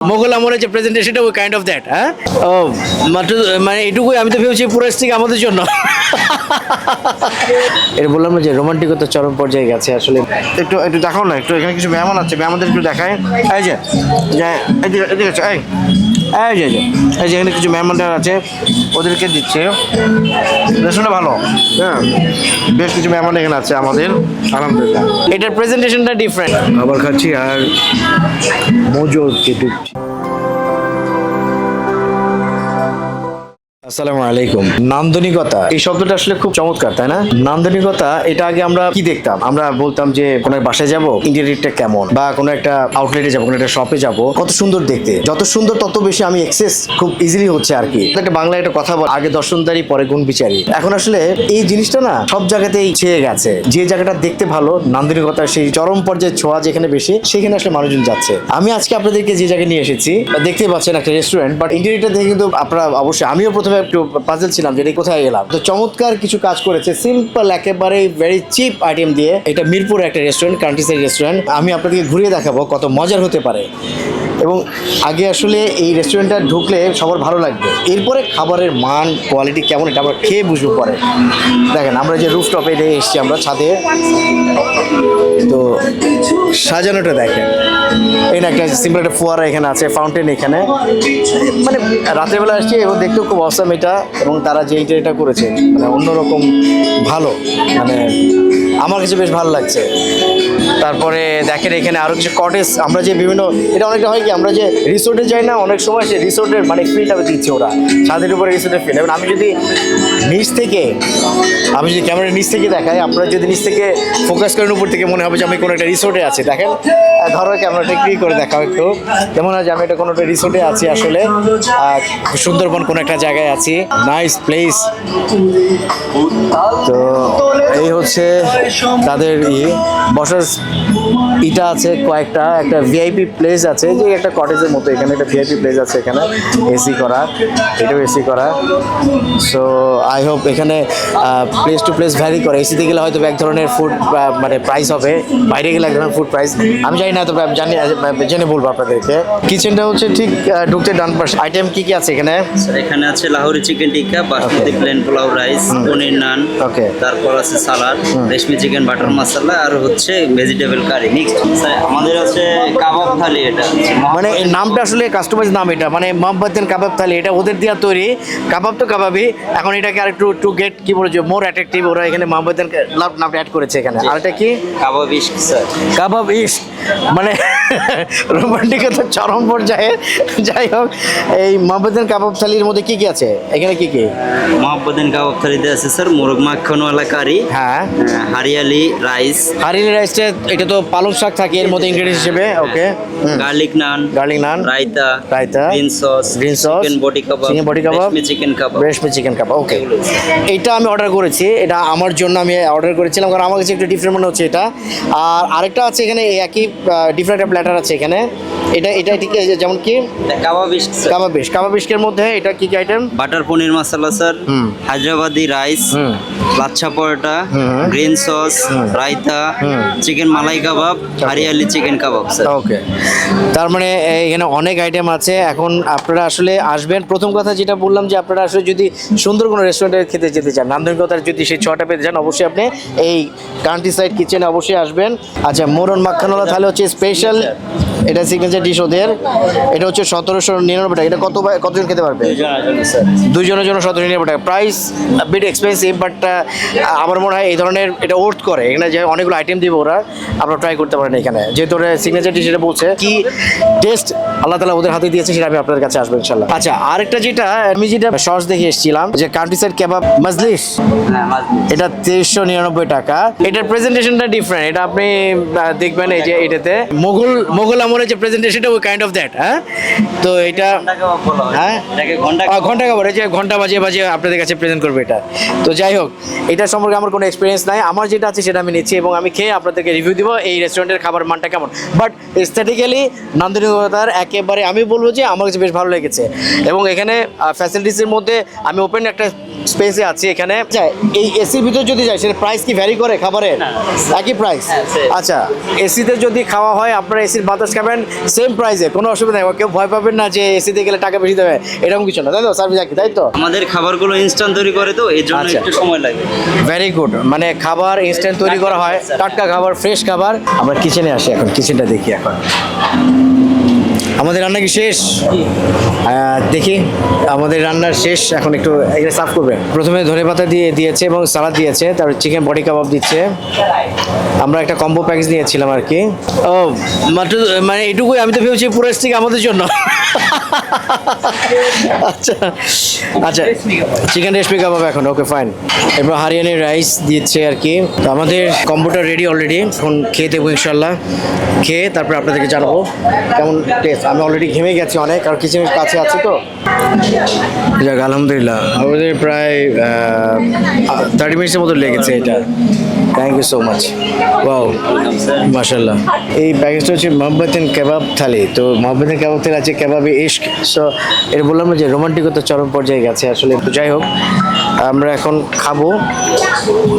মোগল আমলের যে প্রেজেন্টেশনটা ওই কাইন্ড অফ দ্যাট হ্যাঁ? ও, মাত্র মানে এটুকুই আমি তো ভেবেছি পুরো স্টিক আমাদের জন্য। এটা বললাম না যে রোমান্টিকতা চরম পর্যায়ে গেছে আসলে। একটু একটু দেখাও না, একটু এখানে কিছু মেহমান আছে মেহমানদের একটু দেখায় এই যে এই এই। এই যে, এই যে এখানে কিছু মেহমানদার আছে ওদেরকে দিচ্ছে। রেশনটা ভালো। হ্যাঁ। বেশ কিছু মেহমান এখানে আছে আমাদের আলহামদুলিল্লাহ। এটার প্রেজেন্টেশনটা ডিফারেন্ট খাবার খাচ্ছি আর মজো কেটু আসসালামু আলাইকুম। নান্দনিকতা, এই শব্দটা আসলে খুব চমৎকার, তাই না? নান্দনিকতা, এটা আগে আমরা কি দেখতাম? আমরা বলতাম যে কোনো বাসায় যাব ইন্টেরিয়রটা কেমন? বা কোনো একটা আউটলেটে যাব, কোনো একটা শপে যাব, কত সুন্দর দেখতে। যত সুন্দর, তত বেশি আমি এক্সেস খুব ইজিলি হচ্ছে আর কি। একটা বাংলায় একটা কথা বল, আগে দর্শনদারি, পরে গুণ বিচারি। এখন আসলে এই জিনিসটা না, সব জায়গাতেই ছেয়ে গেছে। যে জায়গাটা দেখতে ভালো নান্দনিকতা সেই চরম পর্যায়ে ছোঁয়া যেখানে বেশি, সেখানে আসলে মানুষজন যাচ্ছে। আমি আজকে আপনাদেরকে যে জায়গায় নিয়ে এসেছি দেখতে পাচ্ছেন একটা রেস্টুরেন্ট বাট ইন্টেরিয়রটা দেখে কিন্তু আপনারা অবশ্যই, আমিও প্রথমে একটু পাজেল ছিলাম যেটা কোথায় এলাম। তো চমৎকার কিছু কাজ করেছে। সিম্পল একেবারে ভেরি চিপ আইটেম দিয়ে এটা মিরপুর একটা রেস্টুরেন্ট কান্ট্রি সাইড রেস্টুরেন্ট আমি আপনাদেরকে ঘুরিয়ে দেখাবো কত মজার হতে পারে। এবং আগে আসলে এই রেস্টুরেন্টটা ঢুকলে সবার ভালো লাগবে। এরপরে খাবারের মান কোয়ালিটি কেমন, এটা আমরা খেয়ে বুঝব পরে। দেখেন, আমরা যে রুফটপে এসেছি, আমরা ছাদে। তো সাজানোটা দেখেন। এই না, একটা সিম্পল একটা ফোয়ারা এখানে আছে ফাউন্টেন এখানে। মানে রাতের বেলা আসছি এবং দেখতেও খুব অসাম এটা, এবং তারা যে এটা করেছে। মানে অন্যরকম ভালো। মানে আমার কাছে বেশ ভালো লাগছে। তারপরে দেখেন এখানে আরও কিছু কটেজ আমরা যে বিভিন্ন, এটা অনেকটা হয় কি, আমরা যে রিসোর্টে যাই না, অনেক সময় সে রিসোর্টের মানে ফিলটা দিচ্ছে ওরা, ছাদের উপরে রিসোর্টের ফিল এবং আমি যদি নিচ থেকে, আমি যদি ক্যামেরার নিচ থেকে দেখাই, আপনারা যদি নিচ থেকে ফোকাস করেন উপর থেকে, মনে হবে যে আমি কোনো একটা রিসোর্টে আছি। দেখেন ধরো ক্যামেরাটা ই করে দেখাও একটু। যেমন হয় যে আমি এটা কোনো একটা রিসোর্টে আছি আসলে সুন্দরবন কোনো একটা জায়গায় আছি নাইস প্লেস তো হচ্ছে তাদের ই বসার ইটা আছে কয়েকটা একটা ভিআইপি প্লেস আছে যে একটা কটেজের মতো এখানে একটা ভিআইপি প্লেস আছে এখানে এসি করা এটাও এসি করা। সো আই হোপ এখানে প্লেস টু প্লেস ভ্যারি করে। এসিতে গেলে হয়তো এক ধরনের ফুড মানে প্রাইস হবে। বাইরে গেলে এক ধরনের ফুড প্রাইস আমি জানি না তবে জানি জেনে বলব আপনাদেরকে। কিচেনটা হচ্ছে ঠিক ঢুকতে ডান পাশে। আইটেম কি কি আছে এখানে? এখানে আছে Lahori chicken tikka basmati plain pulao rice paneer naan Okay. তারপর আছে salad reshmi chicken butter masala আর হচ্ছে ভেজিটেবল কারি স্যার আমাদের আছে কাবাব থালি এটা। মানে এই নামটা আসলে কাস্টমাইজ নাম এটা। মানে মোহাম্মদিন কাবাব থালি এটা ওদের দেওয়া তৈরি। কাবাব তো কাবাবই। এখন এটাকে আর একটু টু গেট কি বলছে মোর অ্যাট্রাকটিভ ওরা এখানে মোহাম্মদিন নামটা অ্যাড করেছে এখানে। আর এটা কি? কাবাব ইস্ক স্যার। কাবাব মানে চরম পর্যায়ে। যাই হোক এই মোহাম্মদিন কাবাব থালির মধ্যে কি কি আছে? এখানে কি কি? মহাব্বদিন কাবাব থালিতে আছে স্যার মোরগ মাখনওয়ালা কারি হ্যাঁ। হারিয়ালি রাইস। হারিনি রাইসটা এটা তো পালং শাক থাকে এর মধ্যে ইনগ্রেডিয়েন্ট হিসেবে okay garlic naan garlic naan raita raita, green sauce green sauce, chicken body kebab body kebab, reshmi chicken kebab reshmi chicken kebab okay এটা আমি অর্ডার করেছি এটা আমার জন্য আমি অর্ডার করেছিলাম কারণ আমার কাছে একটু ডিফারেন্ট মনে হচ্ছে এটা। আর আরেকটা আছে এখানে এই একই ডিফারেন্ট প্ল্যাটার আছে এখানে। এটা এটা ঠিক আছে যেমন কি? কাবাব স্যার কাবাবিশ কাবাবিশকের মধ্যে এটা কি কি item butter paneer masala sir Hyderabadi rice. Lachha paratha green sauce. Raita chicken malai kebab hariyali chicken kebab sir okay তার মানে এখানে অনেক আইটেম আছে। এখন আপনারা আসলে আসবেন। প্রথম কথা যেটা বললাম যে আপনারা আসলে যদি সুন্দর কোনো রেস্টুরেন্টে খেতে যেতে চান নান্দনিকতার যদি সেই ছটা পেতে চান অবশ্যই আপনি এই কান্ট্রি সাইড কিচেনে অবশ্যই আসবেন। আচ্ছা মোরন মাখানোলা তাহলে হচ্ছে স্পেশাল এটা সিগনেচার ডিশ ওদের। এটা হচ্ছে সতেরোশো নিরানব্বই টাকা। এটা কত কতজন খেতে পারবে? দুজনের জন্য সতেরো নিরানব্বই টাকা। প্রাইস বিট এক্সপেন্সিভ বাট আমার মনে হয় এই ধরনের এটা ওর্থ করে। এখানে যে অনেকগুলো আইটেম দিব ওরা আপনারা ট্রাই করতে পারেন এখানে। যেহেতু ওরা সিগনেচার ডিশ এটা বলছে। কি টেস্ট আল্লাহ তালা ওদের হাতে দিয়েছে সেটা আমি আপনাদের কাছে আসব ইনশাল্লাহ আচ্ছা আরেকটা যেটা আমি যেটা সস দেখে এসেছিলাম যে কান্ট্রি সাইড কেবাব মজলিস এটা তেইশশো নিরানব্বই টাকা। এটার প্রেজেন্টেশনটা ডিফারেন্ট এটা আপনি দেখবেন এই যে এটাতে। মোগল মোগল আমলের যে প্রেজেন্টেশনটা ওই কাইন্ড অফ দ্যাট হ্যাঁ? তো এটা হয়? ঘণ্টা এই যে ঘণ্টা বাজিয়ে বাজিয়ে আপনাদের কাছে প্রেজেন্ট করবে এটা। তো যাই হোক এটা সম্পর্কে আমার কোনো এক্সপিরিয়েন্স নাই। আমার যেটা আছে সেটা আমি নিচ্ছি এবং আমি খেয়ে আপনাদেরকে রিভিউ দিব এই রেস্টুরেন্টের খাবার মানটা কেমন। বাট এস্থেটিক্যালি নান্দনিকতার একেবারে আমি বলব যে আমার কাছে বেশ ভালো লেগেছে। এবং এখানে ফ্যাসিলিটিসের মধ্যে আমি ওপেন একটা স্পেসে আছি এখানে। আচ্ছা এই এসির ভিতর যদি যাই সেটা প্রাইস কি ভ্যারি করে খাবারের? একই প্রাইস হ্যাঁ. আচ্ছা এসিতে যদি খাওয়া হয় আপনার এসির বাতাস খাবেন সেম প্রাইসে কোনো অসুবিধা নেই। কেউ ভয় পাবেন না যে এসিতে গেলে টাকা বেশি দেবে এরকম কিছু না। তাই তো সার্ভিস একই তাই তো? আমাদের খাবারগুলো ইনস্ট্যান্ট তৈরি করে তো এর জন্য আচ্ছা। একটু সময় লাগে। ভেরি গুড মানে খাবার ইনস্ট্যান্ট তৈরি করা হয়। টাটকা খাবার ফ্রেশ খাবার। আমরা কিচেনে আসি এখন কিচেনটা দেখি এখন। আমাদের রান্না কি শেষ? দেখি। আমাদের রান্নার শেষ। এখন একটু সার্ভ করবে। প্রথমে ধনে পাতা দিয়ে দিয়েছে এবং সালাদ দিয়েছে তারপর চিকেন বডি কাবাব দিচ্ছে। আমরা একটা কম্বো প্যাকেজ নিয়েছিলাম আর কি। ও মাত্র মানে এটুকুই আমি তো ভেবেছি পুরো স্টিক আমাদের জন্য। আচ্ছা আচ্ছা চিকেন রেসপি কাবাব এখন ওকে ফাইন এরপর হারিয়ানি রাইস দিচ্ছে আর কি। তো আমাদের কম্বোটা রেডি অলরেডি এখন খেয়ে দেবো ইনশাল্লাহ খেয়ে তারপর আপনাদেরকে জানাব। কেমন টেস্ট আমি অলরেডি ঘেমে গেছি অনেক, আর কিচেনের কাছে আছি তো। যাক, আলহামদুলিল্লাহ। আমাদের প্রায় থার্টি মিনিটসের মতো লেগেছে এটা। Thank you so much wow মাশাল্লাহ এই প্যাকেজটা হচ্ছে মোহাম্মদিন কেবাব থালি। তো মোহাম্মদিন কেবাব থালি আছে কেবাবে ইস্ক সো এটা বললাম যে রোমান্টিকতা চরম পর্যায়ে গেছে, আসলে যাই হোক। আমরা এখন খাব।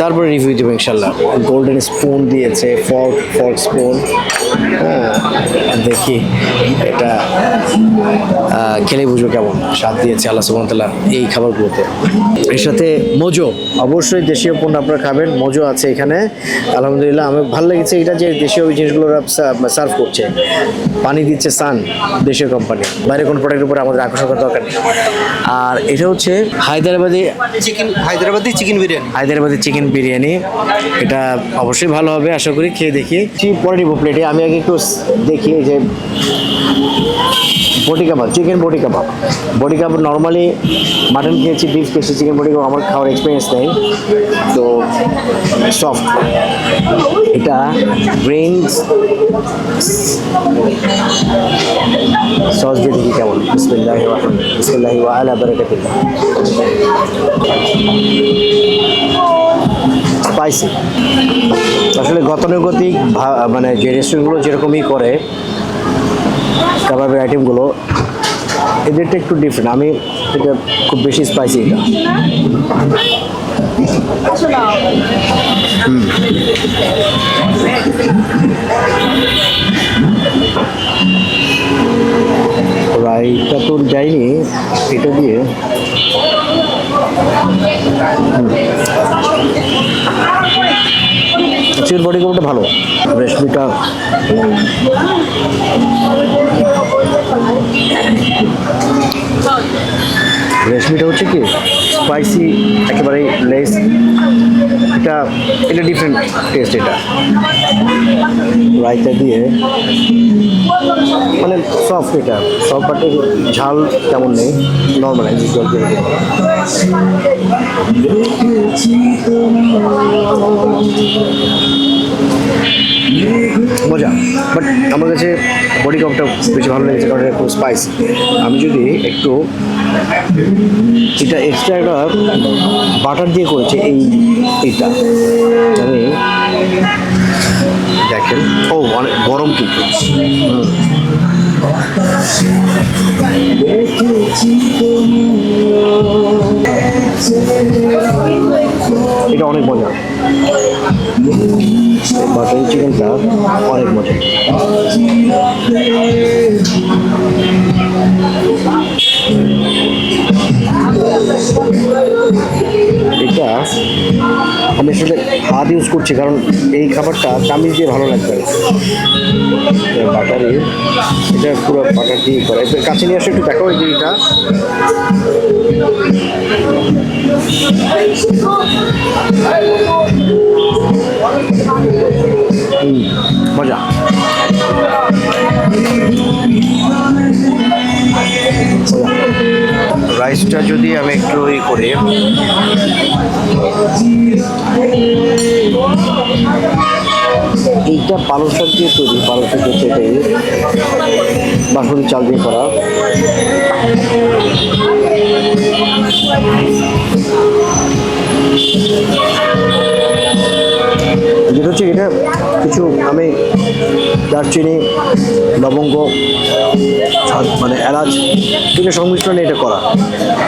তারপরে রিভিউ দেবো ইনশাল্লাহ। গোল্ডেন স্পুন দিয়েছে ফর্ক ফর্ক স্পুন দেখি এটা খেলে বুঝব কেমন। স্বাদ দিয়েছে আল্লাহ সুবহানাহু এই খাবারগুলোতে। এর সাথে মোজো। অবশ্যই দেশীয় পণ্য আপনারা খাবেন, মোজো আছে এখানে। আলহামদুলিল্লাহ, আমার ভালো লেগেছে এটা যে দেশীয় জিনিসগুলো সার্ভ করছে। পানি দিচ্ছে সান দেশীয় কোম্পানি বাইরে কোনো প্রোডাক্টের উপরে আমাদের আকর্ষণ করার দরকার নেই। আর এটা হচ্ছে Hyderabadi chicken, Hyderabadi chicken biryani? Hyderabadi chicken biryani, এটা অবশ্যই ভালো হবে, আশা করি, খেয়ে দেখি। কি পরে নিবো প্লেটে আমি আগে একটু দেখি যে, body kebab, chicken body kebab. Body kebab normally mutton খেয়েছি বিফ খেয়েছি চিকেন বডি কাবাব আমার খাওয়ার এক্সপিরিয়েন্স নেই। তো সফট এটা গ্রিন সস দিয়ে দেখি কেমন। বিসমিল্লাহ বিসমিল্লাহ আলা বারাকাতিল্লাহ। স্পাইসি আসলে গতানুগতিক মানে যে রেস্টুরেন্টগুলো যেরকমই করে, কাবাবের আইটেমগুলো এদেরটা একটু ডিফারেন্ট আমি এটা খুব বেশি স্পাইসি এটা। রাইটা তো যায়নি, এটা দিয়ে চিকেন বডি কোনটা ভালো। রেশমিটা রেশমিটা হচ্ছে কি স্পাইসি একেবারে লেস এটা এটা ডিফারেন্ট টেস্ট এটা। রায়তা দিয়ে মানে সফট এটা সফট বাট ঝাল তেমন নেই নর্মাল জল দিয়ে। মজা। বাট আমার কাছে বডি কাপটা বেশি ভালো লেগেছে কারণ এটা খুব স্পাইস আমি যদি একটু এটা এক্সট্রা একটা বাটার দিয়ে করেছে এই এইটা আমি দেখেন, ও অনেক গরম কিন্তু এটা অনেক মজা। বাটারি চিকেনটা অনেক মজা এটা আমি আসলে হাত ইউজ করছি, কারণ এই খাবারটা চামিচ দিয়ে ভালো লাগবে বাটারি। এটা পুরো বাটার দিয়ে করা। কাছে নিয়ে আসো একটু দেখো এটা মজা। রাইসটা যদি আমি একটু ই করি। এইটা পালং শাক দিয়ে তৈরি, পালং শাক হচ্ছে এটাই বাসমতি চাল দিয়ে করা। যেটা হচ্ছে এটা কিছু আমি দারচিনি, লবঙ্গ মানে এলাচ এটা সংমিশ্রণে এটা করা।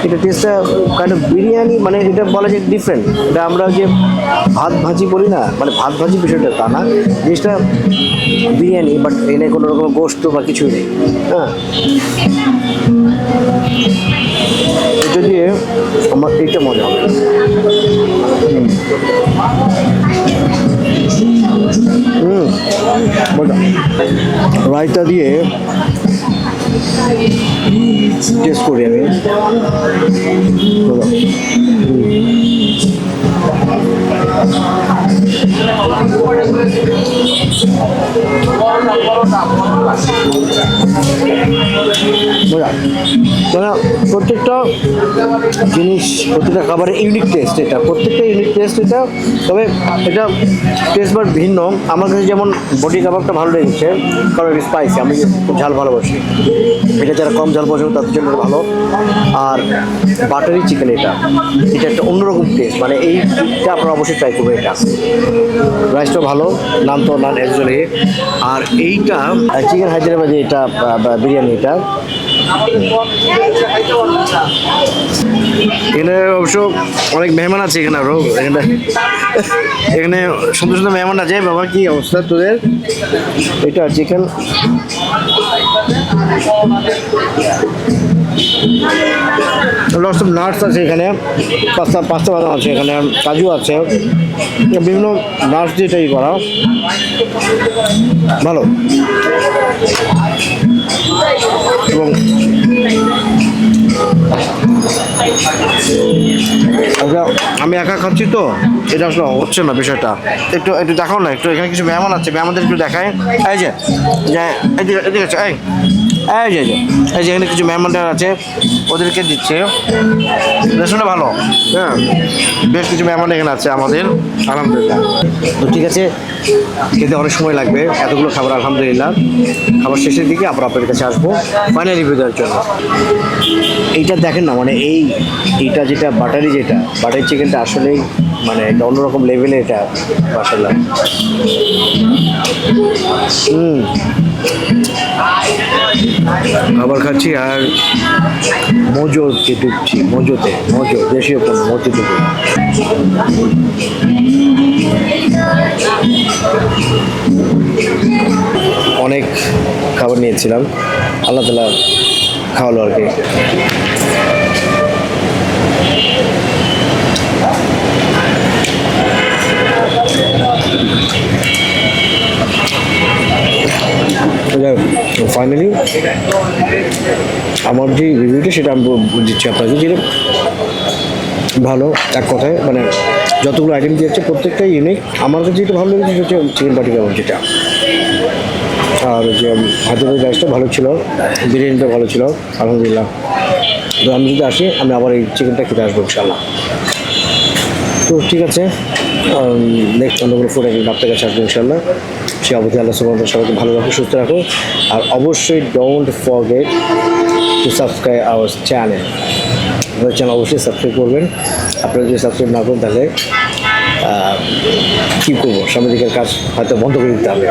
এটা টেস্টটা কাইন্ড অফ বিরিয়ানি মানে এটা বলা যায় ডিফারেন্ট এটা আমরা যে ভাত ভাজি বলি না মানে ভাত ভাজি বিষয়টা তা না। জিনিসটা বিরিয়ানি বাট এনে কোনো রকম গোস্ত বা কিছুই নেই। হ্যাঁ। এটা দিয়ে আমার এইটা মজা হবে। রায়তা দিয়ে টেস্ট করি আমি মজা। প্রত্যেকটা জিনিস, প্রত্যেকটা খাবারের ইউনিক টেস্ট এটা। প্রত্যেকটা ইউনিক টেস্ট এটা, তবে এটা টেস্ট বার ভিন্ন। আমার কাছে যেমন বডি কাবাবটা ভালো লেগেছে, কারণ স্পাইসি আমি খুব ঝাল ভালোবাসি। এটা যারা কম ঝাল পছন্দ, তাদের জন্য ভালো। আর বাটারি চিকেন এটা এটা একটা অন্যরকম টেস্ট মানে এইটা আপনারা অবশ্যই ট্রাই করবেন এটা। রাইসটাও ভালো নাম তো নান অ্যাকচুয়ালি আর এইটা চিকেন হায়দ্রাবাদি এটা বা- বা বিরিয়ানি এটা। এখানে অবশ্য অনেক মেহমান আছে এখানে আরও। এখানে এখানে সুন্দর সুন্দর মেহমান আছে। বাবা কি অবস্থা তোদের? এটা চিকেন লস অফ নাটস আছে এখানে পাঁচটা পাঁচটা বাদাম আছে এখানে কাজু আছে। বিভিন্ন নাটস দিয়ে তৈরি করা। ভালো। এবং আচ্ছা, আমি একা খাচ্ছি তো এটা আসলে হচ্ছে না বিষয়টা। একটু একটু দেখাও না একটু এখানে কিছু মেহমান আছে মেহমানদের একটু দেখায় এই যে এদিকে এদিকে এই। এই যে এই এখানে কিছু মেহমানদের আছে ওদেরকে দিচ্ছে। রেস্টুরেন্টটা ভালো। হ্যাঁ। বেশ কিছু মেহমান এখানে আছে আমাদের আলহামদুলিল্লাহ। তো ঠিক আছে খেতে অনেক সময় লাগবে এতগুলো খাবার আলহামদুলিল্লাহ। খাবার শেষের দিকে আবার আপনাদের কাছে আসব ফাইনাল রিভিউ দেওয়ার জন্য। এইটা দেখেন না মানে এই এইটা যেটা বাটারি যেটা বাটারি চিকেনটা আসলেই মানে একটা অন্যরকম লেভেলে এটা মাসাল্লাহ হুম। খাবার খাচ্ছি আর মজোতে ডুবছি মজোতে মজো দেশীয় পণ্য মজো ডুবে অনেক খাবার নিয়েছিলাম, আল্লাহ তালা খাওয়ালো আর কি। ফাইনালি আমার যে রিভিউটা সেটা আমি দিচ্ছি আপনাকে যেটা ভালো, এক কথায় মানে যতগুলো আইটেম দিয়েছে প্রত্যেকটাই ইউনিক আমার কাছে যেটা ভালো লেগেছে, সেটা হচ্ছে চিকেন পাটি কাবাব যেটা। আর যে হায়দ্রাবাদ রাইসটা ভালো ছিল, বিরিয়ানিটা ভালো ছিল, আলহামদুলিল্লাহ। তো আমি যদি আসি, আমি আবার এই চিকেনটা খেতে আসব ইনশাল্লাহ তো ঠিক আছে নেক্সট অন্য কোনো ফুড একদিন আপনার কাছে আসব ইনশাল্লাহ সে অবধি আল্লাহ সুবাহ সবাইকে ভালো রাখো সুস্থ রাখো আর অবশ্যই don't forget to subscribe our channel আমাদের চ্যানেল অবশ্যই সাবস্ক্রাইব করবেন। আপনারা যদি সাবস্ক্রাইব না করেন তাহলে কী করব? সামনের দিকের কাজ হয়তো বন্ধ করে দিতে হবে।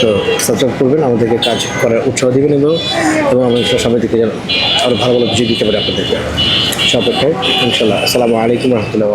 তো সাবস্ক্রাইব করবেন, আমাদেরকে কাজ করার উৎসাহ দেবেন এবং এবং আমাদের সামনের যেন আরও ভালো ভালো কিছু দিতে পারে আপনাদেরকে। সব অপেক্ষায় ইনশাল্লাহ আসসালামু আলাইকুম রহমতুল্লাহ